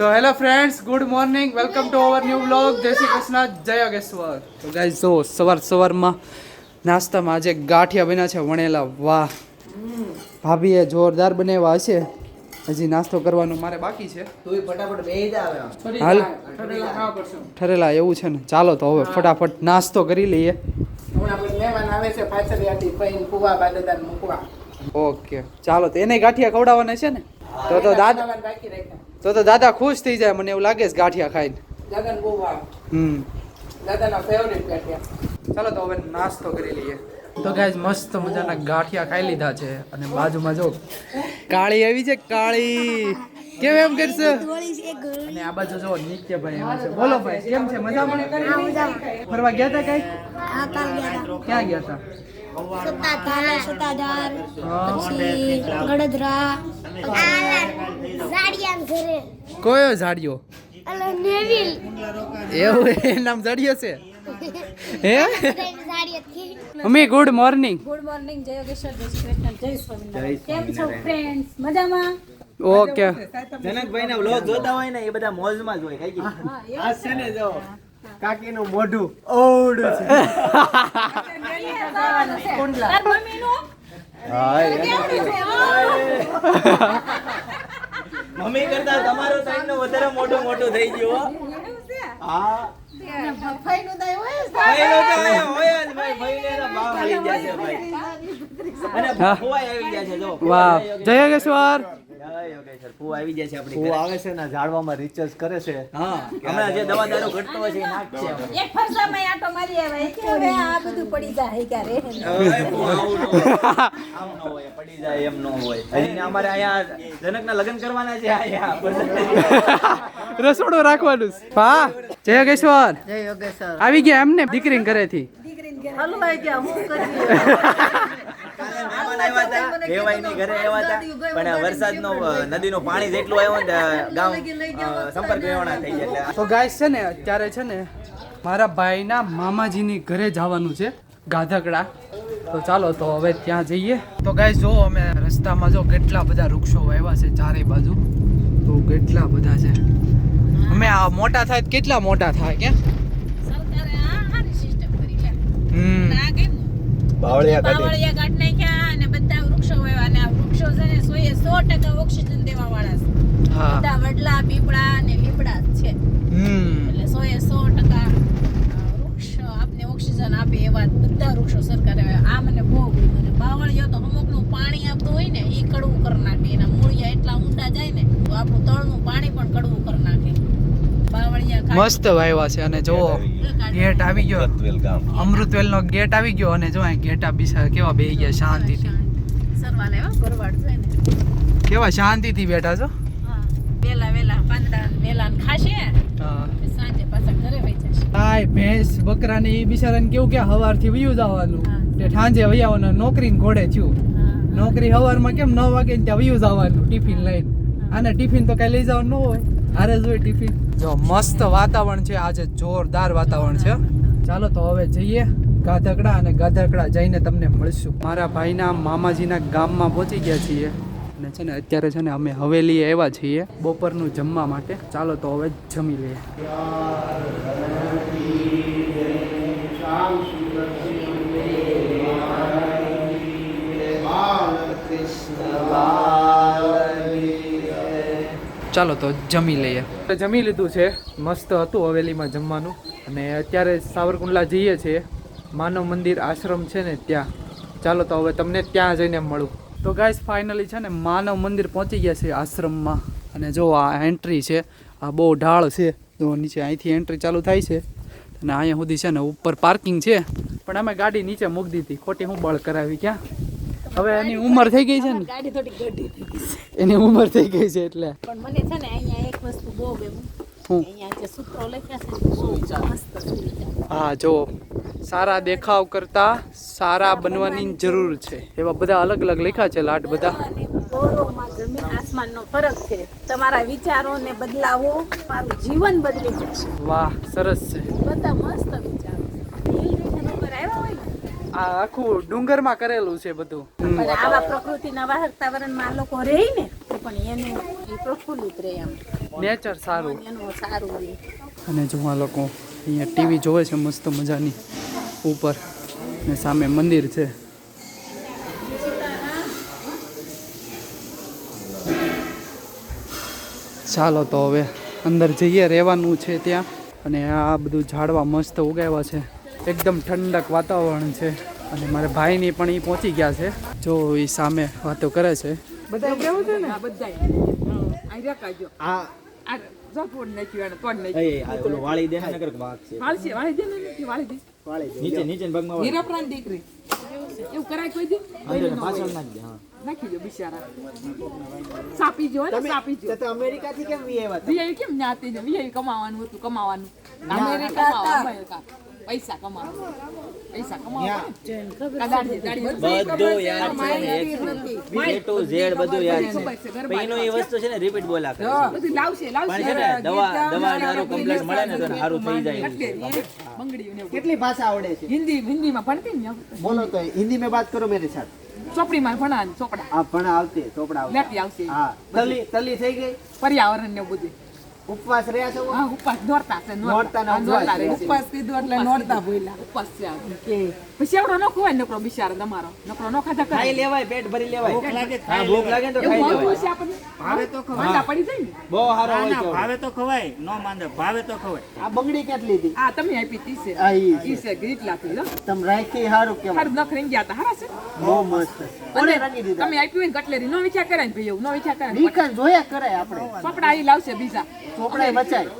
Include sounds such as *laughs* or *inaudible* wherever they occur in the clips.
તો hello friends good morning welcome to our new blog જય શ્રી કૃષ્ણ જય અગેશ્વર તો ગાઈઝ જો સવાર સવારમાં નાસ્તામાં આજે ગાંઠિયા બન્યા છે વણેલા. વાહ. ભાભીએ જોરદાર બનાવ્યા હશે. હજી નાસ્તો કરવાનો મારે બાકી છે. તું ફટાફટ બેહી જા હવે હાલ. ઠરેલા એવું છે ને. ચાલો તો હવે ફટાફટ નાસ્તો કરી લઈએ. ઓકે. ચાલો તો એને ગાંઠિયા ખવડાવવાના છે ને? તો તો દાદા બાકી રાખ્યા. તો તો દાદા ખુશ થઈ જાય મને એવું લાગે છે ગાંઠિયા ખાઈને. દાદાને બહુ ભાવ હમ. દાદાના ફેવરેટ ગાંઠિયા. ચાલો તો હવે નાસ્તો કરી લઈએ. તો ગાઈઝ મસ્ત મજાના ગાંઠિયા ખાઈ લીધા છે. અને બાજુમાં જો કાળી આવી છે કાળી. કેમ એમ કરશે? અને આ બાજુ જો નિત્યભાઈ એમ છે. બોલો ભાઈ કેમ છે? મજામાં ફરવા ગયા હતા કઈ? હા કાલ ગયા હતા ક્યાં ગયા હતા સત્તાધાર સત્તાધાર. પછી ગડદરા કયો ઝાડિયો? અલે નેવિલ. એવું નામ ઝાડિયો છે? હે? ઝાડિયાથી ગુડ મોર્નિંગ ગુડ મોર્નિંગ જય યોગેશ્વર જય શ્રી કૃષ્ણ જય સ્વામિનારાયણ. કેમ છો ફ્રેન્ડ્સ મજામાં? ઓકે. જનકભાઈ ના વ્લોગ જોતા હોય ને એ બધા મોજમાં જ હોય કઈ આ છે ને જો કાકીનું મોઢું ઓવડું છે. *laughs* મમ્મી કરતા તમારો સાઈડનું વધારે મોટું મોટું થઈ ગયું હો. હા. ફઈનું દઈ હોય ભાઈ લોકો હોય જ ભાઈ. ભાઈ ને ભાવ ભાઈ. અને હા. આવી ગયા છે જો. વાહ. જય યોગેશ્વર આવી ગયા છે આપણી હું આવે છે ને ઝાડવામાં રિચાર્જ કરે છે. હા હમણાં જે દવા દારૂ ઘટતો હોય છે એ નાખશે એક ફરસામાં આટો મારી આવે કે હવે આ બધું પડી જાય ક્યારે? હવે ફુવા આવું ન હોય. આમ ન હોય પડી જાય એમ ન હોય. હજી અમારે અહીંયા જનકના લગ્ન કરવાના છે અહીંયા. *laughs* રસોડું રાખવાનું હા જય યોગેશ્વર. જય યોગેશ્વર. આવી ગયા એમને દીકરીને ઘરેથી. હલવાઈ ગયા હું કરી કાલે *laughs* મહેમાન આવ્યા હતા દેવાઈની ઘરે આવ્યા હતા પણ વરસાદનો નદીનું પાણી જેટલું આવ્યું ને ગામ સંપર્ક વિહોણા થઈ ગયા એટલે. તો ગાય છે ને અત્યારે છે ને મારા ભાઈના મામાજીની ઘરે જવાનું છે ગાધકડા. તો ચાલો તો હવે ત્યાં જઈએ. તો ગાય જો અમે રસ્તામાં જો કેટલા બધા વૃક્ષો આવ્યા છે ચારે બાજુ. તો કેટલા બધા છે. અમે આ મોટા થાય કેટલા મોટા થાય કે સરકારે આ સારી સિસ્ટમ કરી લે હમ. બાવળિયા કાઢી બાવળિયા કાઢ નાખ્યા અને બધા વૃક્ષો વાવ્યા અને આ છે ને સો ટકા ઓક્સિજન દેવા વાળા છે બધા વડલા પીપળા અને લીમડા જ છે. એટલે સોએ સો ટકા વૃક્ષ આપને ઓક્સિજન આપે એવા બધા વૃક્ષો સરકારે આ મને બહુ ગમ્યું અને બાવળિયો તો અમુકનું પાણી આપતું હોય ને એ કડવું કરી નાખે. એના મૂળિયા એટલા ઊંડા જાય ને તો આપણું તળનું પાણી પણ કડવું કરી નાખે. બાવળિયા મસ્ત વાયવા છે. અને જો ગેટ આવી ગયો. અમૃતવેલ નો ગેટ આવી ગયો. અને જો ગેટ ગેટા બીસા કેવા બે ગયા શાંતિથી. સરવાને હો ભરવાડ છે ને. કેવા શાંતિથી બેઠા છો? હા વેલા વેલા પાંદડા વેલા ખાશે. હા. સાંજે પાછા ઘરે વહી જશે. ગાય ભેંસ બકરા ને એ બિચારાને કેવું કે હવારથી વયું જવાનું. તે સાંજે વયાવાનું નોકરી ઘોડે થયું. હા નોકરી હવારમાં કેમ નવ વાગે ને ત્યાં વયું જવાનું ટિફિન લઈને. અને ટિફિન તો કઈ લઈ જવાનું ન હોય. હારે જ હોય ટિફિન. જો મસ્ત વાતાવરણ છે આજે જોરદાર વાતાવરણ છે. ચાલો તો હવે જઈએ. ગાધકડા અને ગાધકડા જઈને તમને મળશું. મારા ભાઈના મામાજીના ગામમાં પહોંચી ગયા છીએ. અને છે ને અત્યારે છે ને અમે હવેલી આવ્યા છીએ બપોરનું જમવા માટે. ચાલો તો હવે જમી લઈએ. ચાલો તો જમી લઈએ. જમી લીધું છે. મસ્ત હતું હવેલીમાં જમવાનું. અને અત્યારે સાવરકુંડલા જઈએ છીએ. માનવ મંદિર આશ્રમ છે ને ત્યાં. ચાલો તો હવે તમને ત્યાં જઈને મળું. તો ગાઈસ ફાઇનલી છે ને માનવ મંદિર પહોંચી ગયા છે આશ્રમમાં. અને જો આ એન્ટ્રી છે આ બહુ ઢાળ છે. જો નીચે અહીંથી એન્ટ્રી ચાલુ થાય છે. અને અહીંયા સુધી છે ને ઉપર પાર્કિંગ છે. પણ અમે ગાડી નીચે મૂકી દીધી. ખોટી હું બળ કરાવી ક્યાં? હવે એની ઉંમર થઈ ગઈ છે ને? ગાડી થોડી ગઢી થઈ ગઈ છે. એની ઉંમર થઈ ગઈ છે એટલે. પણ મને છે ને અહીંયા એક વસ્તુ બહુ ગમે. હું? અહીંયા જે સૂત્રો લખ્યા છે. હા જો. સારા દેખાવ કરતા સારા બનવાની જરૂર છે. એવા બધા અલગ અલગ લખ્યા છે લાટ બધા. જમીન આસમાનનો ફરક છે. તમારા વિચારોને બદલાવો મારું જીવન બદલી જશે. વાહ સરસ છે. બધા મસ્ત વિચારો. આ આખું ડુંગરમાં કરેલું છે બધું. પણ આવા પ્રકૃતિના વાતાવરણમાં લોકો રહે ને પણ એનું પ્રફુલ્લિત રહે એમ નેચર સારું. એનું સારું રહે. અને લોકો. અહીંયા ટીવી જોવે છે મસ્ત મજાની. ઉપર ને સામે મંદિર છે. ચાલો તો હવે અંદર જઈએ રહેવાનું છે ત્યાં. અને આ બધું ઝાડવા મસ્ત ઉગાવ્યા છે. એકદમ ઠંડક વાતાવરણ છે. અને મારા ભાઈની પણ એ પહોંચી ગયા છે. જો એ સામે વાતો કરે છે. આ એ, આ ઓલું વાળી દે ને નીચે નીચે ભાગમાં વાળી. અંદર ને પાછળ નાખ દે, હા. તો તો અમેરિકાથી કેમ વી આવ્યા કેમ? ને વીઆઈ કમાવાનું હતું કમાવાનું. અમેરિકા પૈસા કમાવાનું કેટલી ભાષા હિન્દી હિન્દી ભણતી બોલો તો હિન્દી મેં વાત કરો મેરે સાથ. ચોપડી માં ભણા ચોપડા. ભણા આવતી ચોપડા આવતી. તલી તલી થઈ ગઈ? પર્યાવરણ ને બધું. ઉપવાસ રહ્યા છો? હા ઉપવાસ દોરતા છે નોરતા. ના ઉપવાસ છે. છે. કીધું એટલે નોરતા ભૂલા ઉપવાસ છે કે પછી આવડો ન ખવાય નકરો બિચારો તમારો. નકરો ન ખાતા કરે. ખાઈ લેવાય પેટ ભરી લેવાય. હા ભૂખ લાગે તો ખાઈ લેવાય. છે આપણને? માંદા પડી જાય ને? બહુ સારો હોય તો. ભાવે તો ખવાય નો માંદે ભાવે તો ખવાય. આ બંગડી કેટ લીધી? આ તમે આપી તીસે આ ઈ છે. ગ્રીટ લાતી લો તમે રાખી હારું કેમ હારું નખ રંગી ગયા હતા હારા છે? બહુ મસ્ત અને તમે આપ્યું હોય ગટલેરી નો વિચાર કરે ને ભાઈ એવું નો વિચાર કરે ને નીકળ જોયા કરે આપણે. કપડા ઈ લાવશે બીજા. ચોપડાય બચાય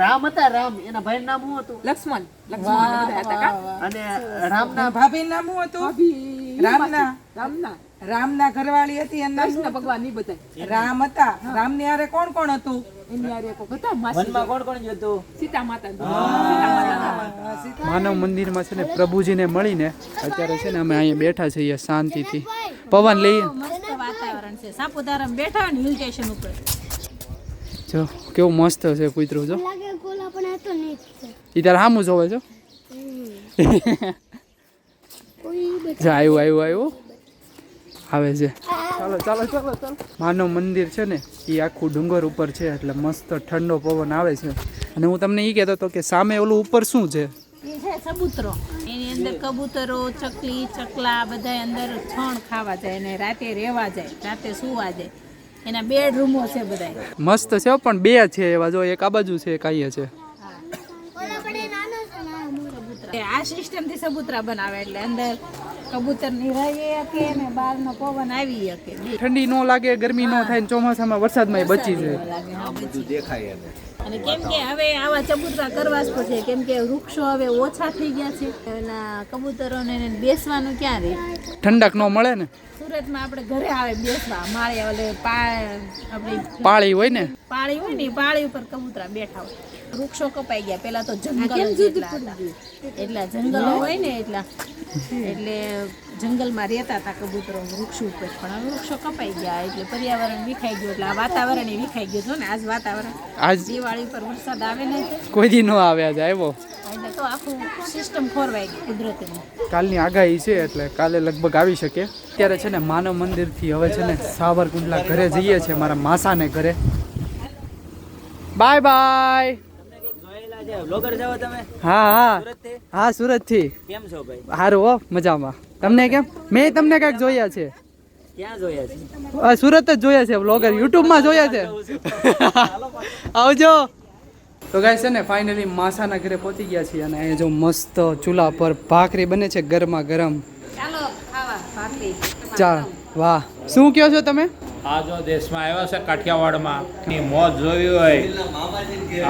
રામ હતા રામ એના ભાઈ નામ શું હતું? લક્ષ્મણ. લક્ષ્મણ હતા કા? અને રામના ભાભી નામ શું હતું? ભાભી રામના રામના. રામના ઘરવાળી હતી એનું કૃષ્ણ ભગવાનની બધા રામ હતા. રામની આરે કોણ કોણ હતું? એની હારે કોક હતા? માસી. વનમાં કોણ કોણ જતું સીતા માતા. સીતા માતા. માનવ મંદિરમાં છે ને પ્રભુજીને મળીને અત્યારે છે ને અમે અહીંયા બેઠા છીએ શાંતિથી. પવન લઈએ વાતાવરણ છે. સાપુતારા બેઠા ને હિલ સ્ટેશન ઉપર. જો કેવું મસ્ત છે કૂતરું જો. લાગે કોલા પણ હતો નહીં એ તારે સામું જોવે છો આવ્યું આવ્યું આવ્યું આવે છે. ચાલો ચાલો ચાલો ચાલો. માનવ મંદિર છે ને એ આખું ડુંગર ઉપર છે એટલે મસ્ત ઠંડો પવન આવે છે. અને હું તમને એ કહેતો હતો કે સામે ઓલું ઉપર શું છે? કબૂતરો એની અંદર કબૂતરો ચકલી ચકલા બધા અંદર છણ ખાવા જાય અને રાતે રહેવા જાય રાતે સુવા જાય. એના બેડરૂમો છે બધા મસ્ત છે પણ બે છે એવા. જો એક આ બાજુ છે એક અહીંયા છે. આ સિસ્ટમથી સબૂતરા બનાવે એટલે અંદર કબૂતર નિરાયે રહી ને બહાર નો પવન આવી શકે ઠંડી નો લાગે ગરમી નો થાય ને ચોમાસામાં વરસાદમાં બચી જાય. બધું દેખાય. અને કેમ કે હવે આવા ચબૂતરા કરવા જ પડશે. કેમ કે વૃક્ષો હવે ઓછા થઈ ગયા છે. એના કબૂતરોને બેસવાનું ક્યાં રહે ઠંડક નો મળે ને? સુરતમાં આપણે ઘરે આવે બેસવા. માળે ઓલે પા આપણી પાળી હોય ને? પાળી હોય ને પાળી ઉપર કબૂતરા બેઠા હોય. વૃક્ષો કપાઈ ગયા. પેલા તો જંગલ એટલા જંગલો હોય ને એટલા. એટલે જંગલમાં રહેતા હતા કબૂતરો વૃક્ષ ઉપર. પણ હવે વૃક્ષો કપાઈ ગયા. એટલે પર્યાવરણ વિખાઈ ગયું. એટલે આ વાતાવરણ એ વિખાઈ ગયું છે ને. આજ વાતાવરણ. આજ દિવાળી પર વરસાદ આવે ને કોઈ દી નો આવે આજે આવ્યો? એટલે તો આખું સિસ્ટમ ખોરવાઈ ગઈ કુદરતની. કાલની આગાહી છે એટલે કાલે લગભગ આવી શકે. અત્યારે છે ને માનવ મંદિરથી હવે છે ને સાવરકુંડલા ઘરે જઈએ છીએ મારા માસાને ઘરે. બાય બાય હા હા. હા સુરતથી. કેમ છો ભાઈ? સારું હો મજામાં. તમને કેમ? મેં તમને કાંઈક જોયા છે. ક્યાં જોયા છે? આ સુરત જ જોયા છે બ્લોગર યુટ્યુબમાં જોયા છે. *laughs* આવજો. તો ગાય છે ને ફાઇનલી માસાના ઘરે પહોંચી ગયા છીએ અને અહીંયા જો મસ્ત ચૂલા પર ભાખરી બને છે ગરમા ગરમ. ચાલો ખાવા ભાખરી. ચા વાહ. શું કહો છો તમે? આ જો દેશમાં આવ્યા છે કાઠિયાવાડમાં ની મોજ જોવી હોય.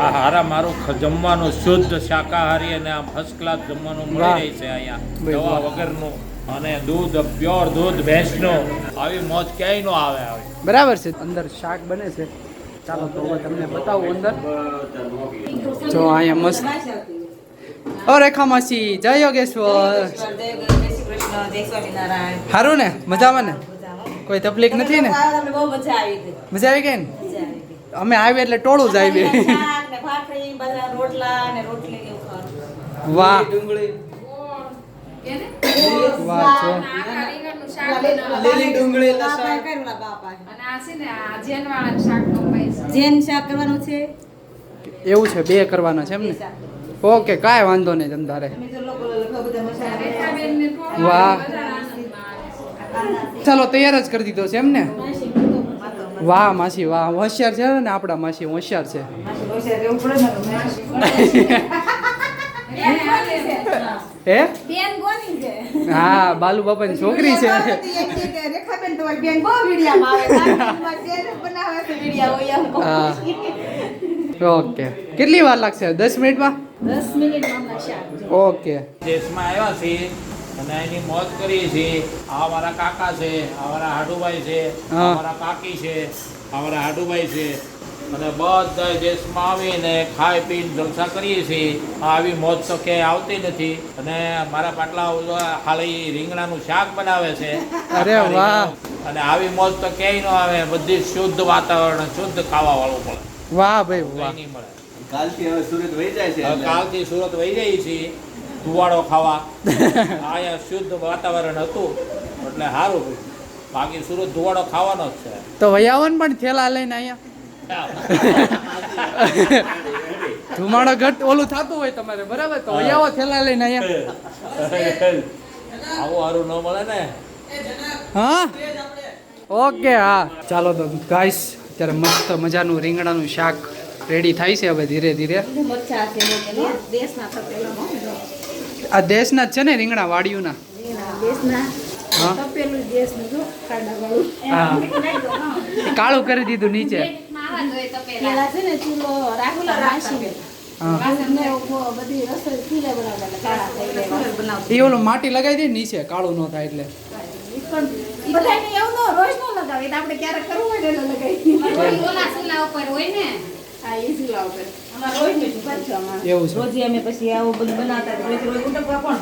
આ હારા મારું જમવાનું શુદ્ધ શાકાહારી અને આમ ફર્સ્ટ ક્લાસ જમવાનું મળી રહી છે અહીંયા. દવા વગરનું અને દૂધ પ્યોર દૂધ ભેંસનું. આવી મોજ ક્યાંય નો આવે આવે? બરાબર છે. અંદર શાક બને છે. ચાલો તો હવે તમને બતાવું અંદર. જો અહીંયા મસ્ત. ઓ રેખા માસી જય યોગેશ્વર સારું ને? મજામાં ને? કોઈ તકલીફ નથી ને? મજા આવી ગઈ. ને? અમે આવી એટલે ટોળું જ આવી. વાહ. વાહ ડુંગળી બાપાએ કર્યું ઓલા બાપાએ. અને આ છે ને આ જેનવાળા શાક કપાય છે. જેન શાક કરવાનું છે? એવું છે બે કરવાના છે એમ ને? ઓકે કાંઈ વાંધો નહીં તમ તારે. અમે તો લોકો લોકો બધા મસાલા વાહ. ચાલો તૈયાર જ કરી દીધો છે એમ ને વાહ માસી વાહ. હોશિયાર છે ને આપણા માસી હોશિયાર છે. હે? બેન કોની છે હા બાલુ બાપાની છોકરી છે. ઓકે. કેટલી વાર લાગશે? દસ મિનિટમાં? દસ મિનિટમાં ઓકે. દેશમાં આવ્યા છીએ અને એની મોજ કરી છે આ મારા કાકા છે આ મારા હાડુભાઈ છે આ મારા કાકી છે આ મારા હાડુભાઈ છે. અને બધા દેશમાં આવીને ખાઈ પીને જલસા કરીએ છીએ. આવી મોજ તો ક્યાંય આવતી નથી. અને મારા પાટલા ખાલી રીંગણાનું શાક બનાવે છે. અરે વાહ. અને આવી મોજ તો ક્યાંય ન આવે. બધી શુદ્ધ વાતાવરણ શુદ્ધ ખાવા વાળું મળે. વાહ ભાઈ વાહ. નહીં મળે. કાલથી હવે સુરત વહી જાય છે કાલથી સુરત વહી જાય છીએ. ધુવાડો ખાવા. અહીંયા શુદ્ધ વાતાવરણ હતું. એટલે સારું બાકી સુરત ધુવાડો ખાવાનો જ છે. તો વયાવન પણ થેલા લઈને અહીંયા. ધુમાડો ઘટ ઓલું થતું હોય તમારે બરાબર? તો વયાવો થેલા લઈને અહીંયા. આવું સારું ન મળે ને. હા? ઓકે હા. ચાલો તો ગાઈસ અત્યારે મસ્ત મજાનું રીંગણાનું શાક રેડી થાય છે હવે ધીરે ધીરે. આ દેશના જ છે ને રીંગણા વાડિયુંના કાળું કરી દીધું નીચે. એ ઓલું માટી લગાવી દે નીચે કાળું ન થાય એટલે. બધાને એવું ન રોજ ન લગાવે એટલે આપણે ક્યારેક કરવું હોય ને લગાવી. ઓલા ચૂલા ઉપર હોય ને. હા એ ચૂલા ઉપર. એવું છે. રોજે અમે પછી આવું બધું બનાવતા રોજ રોજ ઉટકવા પણ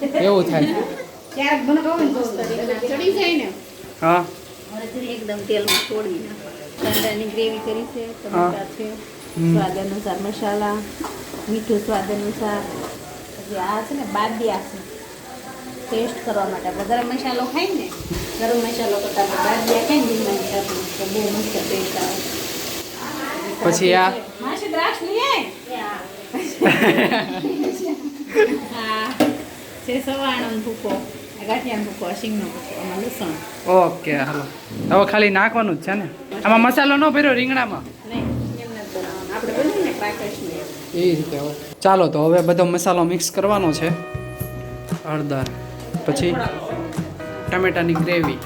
દે? એવું થાય. ક્યારેક બનાવવું ને તો ચડી જાય ને. હા. એકદમ તેલમાં છોડી નાખો કાંદાની ગ્રેવી કરી છે ટમેટા છે સ્વાદ અનુસાર મસાલા મીઠું સ્વાદ અનુસાર. પછી આ છે ને બાદિયા છે. ટેસ્ટ કરવા માટે. આપણે ગરમ મસાલો ખાઈ ને ગરમ મસાલો કરતાં આપણે બાદિયા ખાઈ ને તો બહુ મસ્ત ટેસ્ટ આવે. પછી આ? દ્રાક્ષ લઈએ? હા. છે સવાણનો ભૂકો ગાંઠિયાનો ભૂકો આ ભૂકો આમાં લસણ. ઓકે હાલો. હવે ખાલી નાખવાનું જ છે ને? આમાં મસાલો ન ભર્યો રીંગણામાં? એ રીતે ચાલો તો હવે બધો મસાલો મિક્સ કરવાનો છે. હળદર પછી ટમેટાની ગ્રેવી.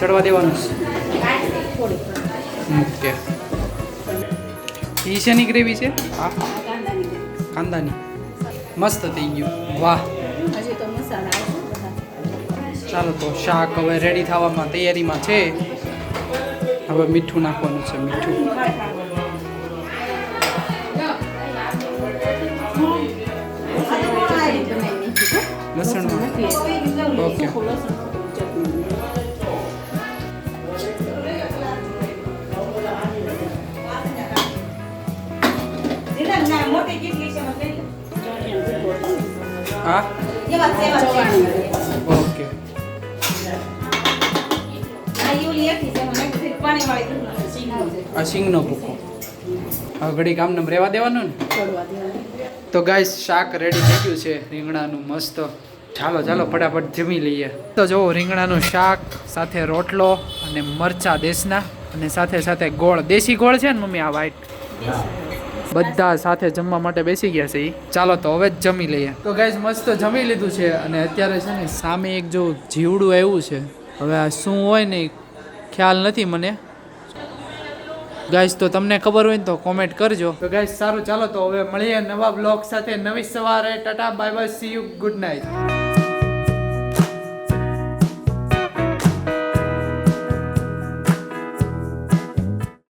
ચડવા દેવાનું. ઓકે. ઈ શેની ગ્રેવી છે? હા. કાંદાની. કાંદાની મસ્ત થઈ ગયું. વાહ. ચાલો તો શાક હવે રેડી થવામાં તૈયારીમાં છે. હવે મીઠું નાખવાનું છે મીઠું. લસણમાં. ઓકે. શીંગનું ઓકે આ સિંગનો ભૂકો હવે ઘડી કામ રહેવા દેવાનું ને તો ગાઈસ શાક રેડી થઈ ગયું છે રીંગણાનું મસ્ત ચાલો ચાલો ફટાફટ જમી લઈએ તો જુઓ રીંગણાનું શાક સાથે રોટલો અને મરચા દેશના અને સાથે સાથે ગોળ દેશી ગોળ છે ને મમ્મી આ વ્હાઈટ બધા સાથે જમવા માટે બેસી ગયા છે ચાલો તો હવે જ જમી લઈએ. તો ગાઈઝ મસ્ત જમી લીધું છે અને અત્યારે છે ને સામે એક જો જીવડું આવ્યું છે. હવે આ શું હોય ને ખ્યાલ નથી મને. ગાઈસ તો તમને ખબર હોય ને તો કોમેન્ટ કરજો. તો ગાઈસ સારું, ચાલો તો હવે મળીએ નવા બ્લોગ સાથે. નવી સવારે. Tata bye bye see you good night